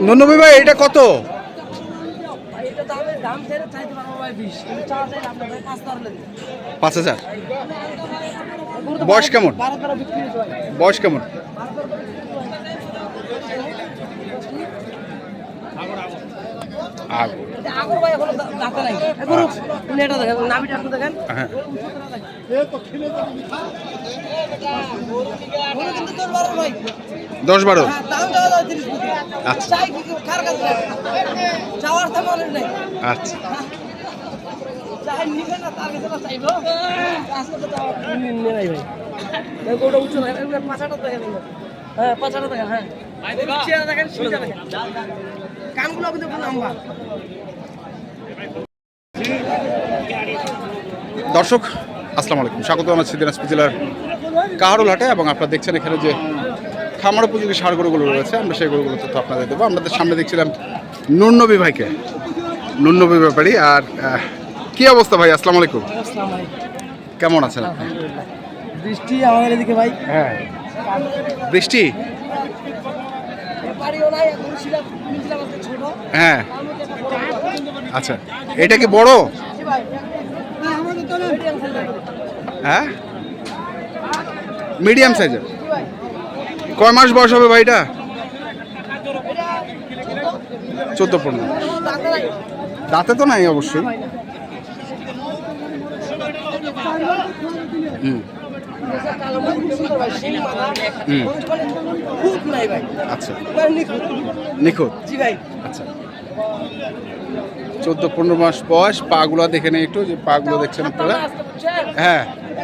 নন্দবী ভাই এটা কত? পাঁচ হাজার। বয়স কেমন? বয়স কেমন আগ এটা আগর ভাই এখনও দা- দাঁতে নাই এগুলো তুমি এটা দেখেন নাভিটা একটু দেখেন হ্যাঁ ওগুলো কিন্তু তোর বারো ভাই দশ বারো? হ্যাঁ আচ্ছা। আচ্ছা। হ্যাঁ পাঁচাটা দেখেন। কানগুলো কিন্তু খুব লম্বা দর্শক আসসালামু আলাইকুম। স্বাগত জানাচ্ছি দিনাজপুর জেলার কাহারুল হাটে এবং আপনারা দেখছেন এখানে যে খামার উপযোগী সার গরুগুলো রয়েছে আমরা সেই গরুগুলো তথ্য আপনাদের দেবো। আপনাদের সামনে দেখছিলাম নুন্নবী ভাইকে। নুন্নবী ব্যাপারী আর কি অবস্থা ভাই? আসসালামু আলাইকুম। কেমন আছেন আপনি? বৃষ্টি আমাদের এদিকে ভাই। হ্যাঁ। বৃষ্টি বাড়িও নাই এখন ছিলাম ছিলাম আজকে ছোট হ্যাঁ। আচ্ছা। এটা কি বড়? হ্যাঁ মিডিয়াম সাইজের হ্যাঁ? কয় মাস বয়স হবে ভাই এটা এটা চোদ্দ পনেরো। দাঁতে তো নাই অবশ্যই। হুম। আচ্ছা নিখুঁত। নিখুঁত জি ভাই আচ্ছা চোদ্দ পনেরো মাস বয়স পাগুলো দেখে নেই একটু যে পাগুলো দেখছেন আপনারা হ্যাঁ নিছে।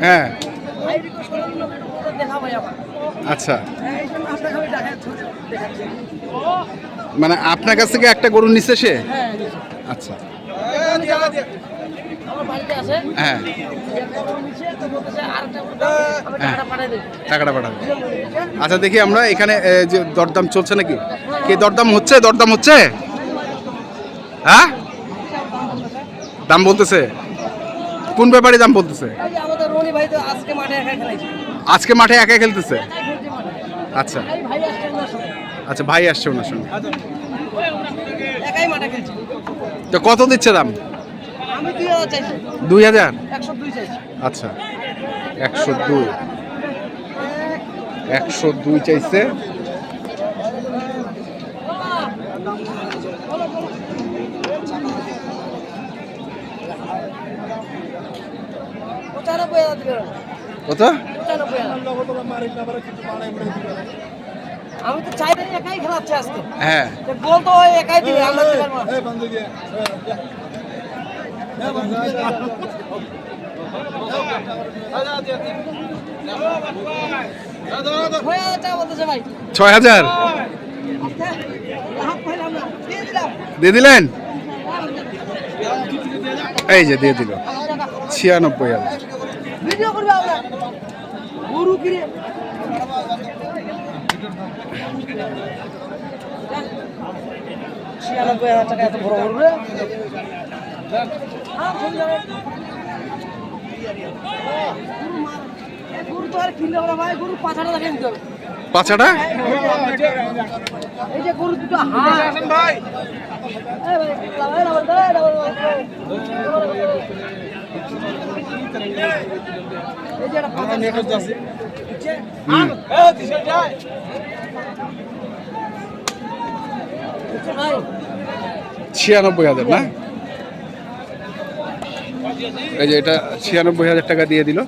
হ্যাঁ। আচ্ছা হ্যাঁ। মানে আপনার কাছ থেকে একটা গরু নিচ্ছে সে হ্যাঁ, আচ্ছা আছে হ্যাঁ। একটা গরু নিছে, তো বলতেছে, "আরেকটা গরু দাও, আমি হ্যাঁ। টাকাটা পাঠাই দেব।" টাকাটা পাঠাবে। আচ্ছা দেখি আমরা এখানে যে দরদাম চলছে নাকি? কি দরদাম হচ্ছে? দরদাম হচ্ছে? হ্যাঁ? দাম বলতেছে। কোন ব্যাপারে দাম বলতেছে? আজকে মাঠে একা খেলতেছে। আচ্ছা। আচ্ছা ভাই আসছে ওনার সঙ্গে। তো কত দিচ্ছে দাম? দুই হাজার? আচ্ছা। একশো দুই। একশো দুই চাইছে। কত? আমি তো চাই একাই খেলাচ্ছে আজকে। হ্যাঁ। গোল তো ওই একাই দিবে আমরা। ছয় হাজার। দিয়ে দিলেন? এই যে, দিয়ে দিল। ছিয়ানব্বই হাজার। ছিয়ানব্বই হাজার টাকা এত বড় করবে ফোন যাবে। গরু মার- এ গরু তো আর কিনতে হবে না ভাই গরু পাঁচাটা দেখে নিতে হবে পাছাটা এই যে গরু দুটো হাত ভাই এই যে একটা পাঁচা আছে ছিয়ানব্বই হাজার না? এই যে এটা ছিয়ানব্বই হাজার টাকা দিয়ে দিল।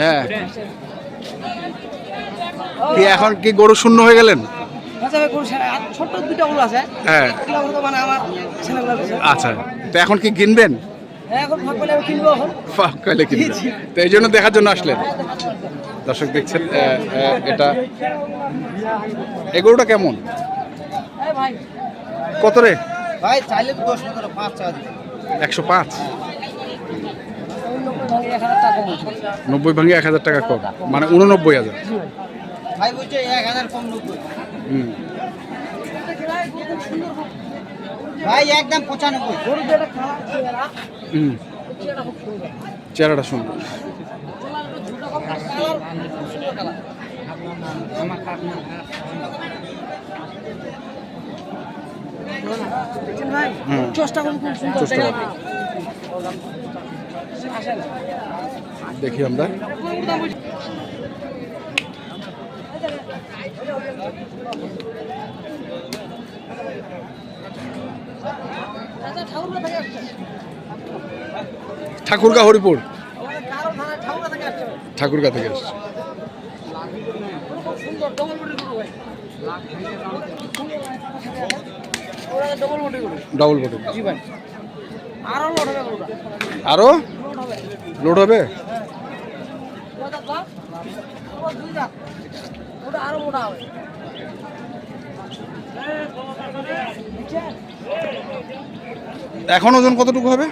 হ্যাঁ। কি এখন কি গরু শূন্য হয়ে গেলেন? আচ্ছা ছোট্ট দুটো গরু আছে। হ্যাঁ। মানে আমার আচ্ছা। তো এখন কি কিনবেন? হ্যাঁ কিনবো ফাঁক কইলে কিনবেন তো এই জন্য দেখার জন্য আসলেন। দর্শক দেখছেন এটা। এই গরুটা কেমন? কত রে? ভাই চাইলে তো দশ পনেরো পাঁচ একশো পাঁচ। নব্বই ভাঙে এক হাজার টাকা কম। মানে উননব্বই হাজার। ভাই বলছে এক হাজার কম নব্বই। হুম। ভাই একদম পঁচানব্বই। হুম। চেহারাটা সুন্দর। দেখি আমরা। ঠাকুরগা হরিপুর। ঠাকুরগা থেকে আসছে। ডবল আরও? লোড হবে? আরও লোড হবে লোড হবে হ্যাঁ কয় দাঁত দাঁত? ওর দুই দাঁত ওটা আরও মোটা হবে বুঝছেন? এখন ওজন কতটুকু হবে?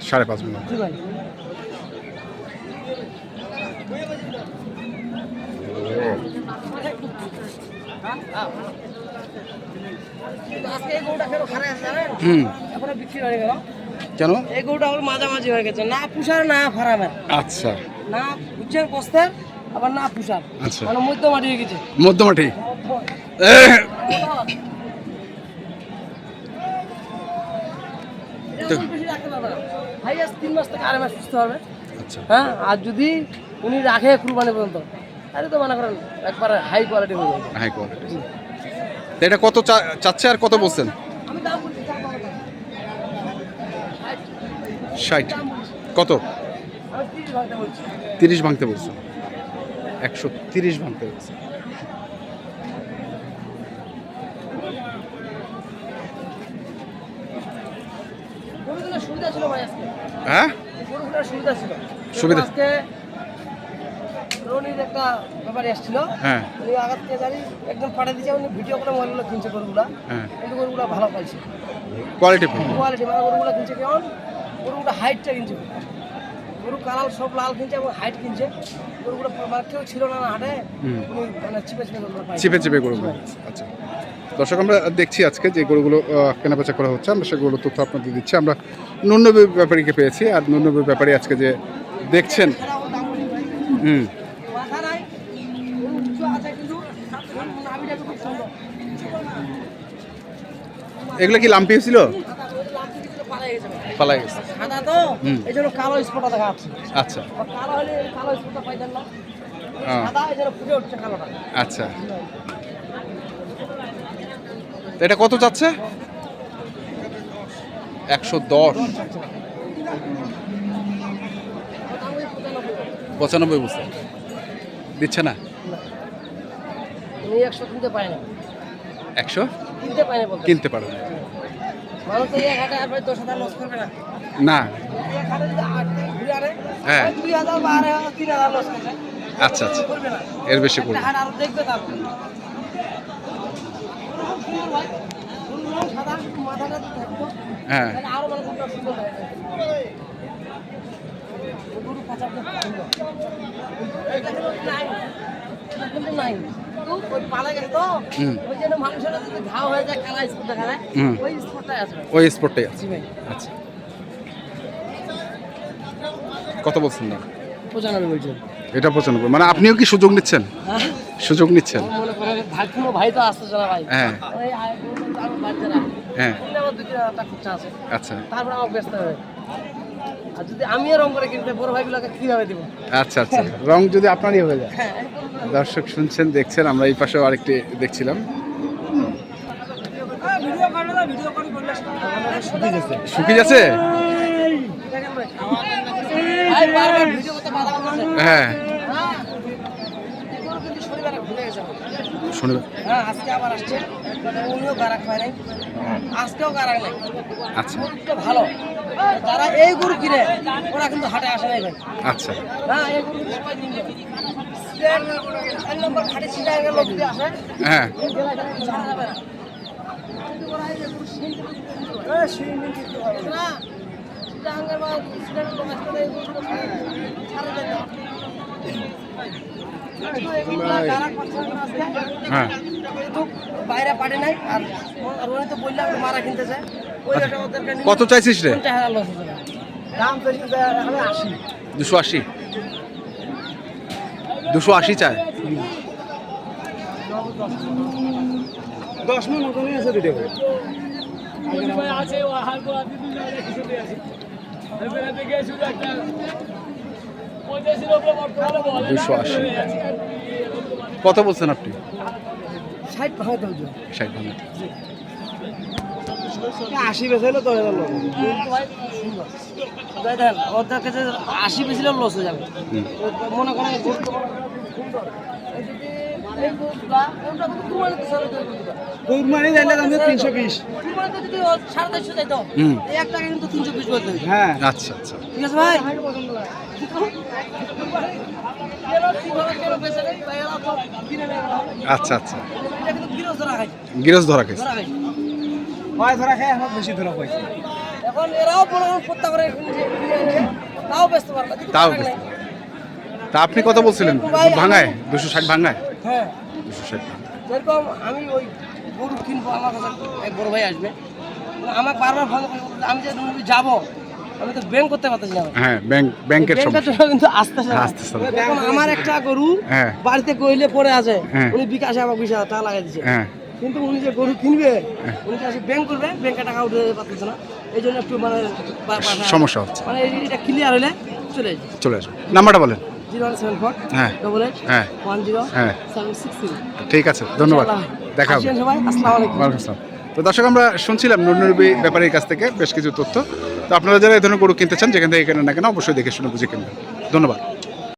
সাড়ে পাঁচ মন। মিনিট হুম। কেন? এই গরুটা আমার মাঝামাঝি হয়ে গেছে। না পুষার না ফারামের। আচ্ছা। না বুঝছেন কষ্টের আবার না পুষার। আচ্ছা। মানে মধ্যমাটি হয়ে গেছে। মধ্যমাটি। হাইয়েস্ট তিন মাস থেকে আড়াই মাস সুস্থ হবে হ্যাঁ আর যদি উনি রাখে কুরবানি পর্যন্ত তাহলে তো মনে করেন একবারে হাই কোয়ালিটি হয়ে যাবে হাই কোয়ালিটি এটা কত চাচ্ছে আর কত বলছেন। ষাট। কত? তিরিশ ভাঙতে বলছেন। একশো তিরিশ ভাঙতে বলছেন গরু কিনার সুবিধা ছিল ভাই আজকে হ্যাঁ? সুবিধা ছিল। সুবিধা? আজকে রনির একটা ব্যাপারে এসেছিল। হ্যাঁ। উনি আঘাত থেকে জানি একদম পাঠিয়ে দিয়েছে উনি ভিডিও করে মোবাইলগুলো কিনছে গরুগুলা। হ্যাঁ। কিন্তু গরুগুলা ভালো পাইছে কোয়ালিটি কোয়ালিটি মানে গরুগুলো কিনছে কেমন? গরুগুলো হাইটটা কিনছে। গরু কালার সব লাল কিনছে এবং হাইট কিনছে। গরুগুলো মানে কেউ ছিল না না হাটে। উনি মানে চিপে চিপে গরুগুলো চিপে চিপে গরুগুলো। আচ্ছা। দর্শক আমরা দেখছি আজকে যে গরুগুলো কেনাবেচা করা হচ্ছে আমরা সেগুলো তথ্য আপনাদের দিচ্ছি। আমরা নুন্নবী ব্যাপারীকে পেয়েছি আর নুন্নবী ব্যাপারী আজকে যে দেখছেন হুম। এগুলো কি লাম্পি ছিল? পালাই গেছে। ভাই। পালাই গেছে সাদা তো এই জন্য কালো স্পটটা দেখা যাচ্ছে। আচ্ছা। কালো হলে কালো স্পটটা পাইতেন না। সাদা এই জন্য ফুটে উঠছে কালোটা। তো এটা কত চাচ্ছে একশো দশ। পঁচানব্বই বছর। দিচ্ছে না? একশো কিনতে পায় না। একশো? কিনতে পারো না। না। হ্যাঁ। আচ্ছা আচ্ছা। এর বেশি করবে। হয়ে। ওই স্পটটাই আছে। আচ্ছা। কত বলছেন না পঁচানব্বই বলছেন এটা পঁচানব্বই। মানে আপনিও কি সুযোগ নিচ্ছেন? হ্যাঁ। সুযোগ নিচ্ছেন? হ্যাঁ। হ্যাঁ। আচ্ছা। যদি আমিও আচ্ছা আচ্ছা। রং যদি আপনারই হয়ে যায়। দর্শক শুনছেন, দেখছেন, আমরা এই পাশেও আরেকটি দেখছিলাম। শুকিয়ে হ্যাঁ হ্যাঁ এগুলো কিন্তু শনিবারে ভুলে গেছে আমার। শুনবেন হ্যাঁ আজকে আবার আসছে। উনিও গারাক পায় নাই। আজকেও গারাক নাই। আচ্ছা। ভালো। যারা এই গরু কিনে ওরা কিন্তু হাটে আসে নাই ভাই। আচ্ছা। হ্যাঁ এই গরু সবাই নম্বর লোক যদি আসে। হ্যাঁ। না। হ্যাঁ। বাইরে নাই আর তো বললাম মারা কিনতে চায় কত চাইছিস রে? দুশো আশি। দুশো আশি চায় দশ মিনিট মতনই আছে দুটো দুশো আশি। কত বলছেন আপনি? ষাট ষাট ভাঙা আশি বেচাইলে দশ হাজার ওদের কাছে আশি লস হয়ে যাবে। মনে করেন কুরবানি দিলে দাম তিনশো বিশ সাড়ে চারশো যাইতো, এক টাকা কিন্তু তিনশো বিশ। বলতে হ্যাঁ। আচ্ছা আচ্ছা। ঠিক আছে ভাই। আচ্ছা আচ্ছা। গিরস ধরা কেস ধরা ধরা খায় এখন বেশি ধরা এখন এরাও প্রত্যেক করে তাও পারবে তাও তা আপনি কত বলছিলেন? ভাঙায়? দুশো ষাট ভাঙায়? হ্যাঁ। দুশো ষাট যেরকম আমি ওই গরু কিনবো আমার কাছে এক বড় ভাই আসবে। আমাকে বারবার ফোন আমি যে যাব আমি তো ব্যাংক করতে পারতেছি না হ্যাঁ ব্যাংক ব্যাংকের ব্যাংকের সমস্যা। কিন্তু আসতেছে না এখন আমার একটা গরু হ্যাঁ। বাড়িতে কইলে পড়ে আছে হ্যাঁ। উনি বিকাশে আমার বিশ হাজার টাকা লাগাই দিচ্ছে হ্যাঁ। কিন্তু উনি যে গরু কিনবে উনি ব্যাংক করবে ব্যাংকে টাকা উঠে পারতেছে না। এই জন্য একটু মানে সমস্যা হচ্ছে। মানে এটা ক্লিয়ার হলে চলে চলে আসুন নাম্বারটা বলেন। হ্যাঁ। হ্যাঁ। হ্যাঁ। ঠিক আছে ধন্যবাদ। দেখা হবে ওয়ালাইকুম আসসালাম। তো দর্শক আমরা শুনছিলাম নুরনবী ব্যাপারের কাছ থেকে বেশ কিছু তথ্য। তো আপনারা যারা এই ধরনের গরু কিনতে চান যেখান থেকে কেনেন না কেন অবশ্যই দেখে শুনে বুঝে কিনবেন। ধন্যবাদ।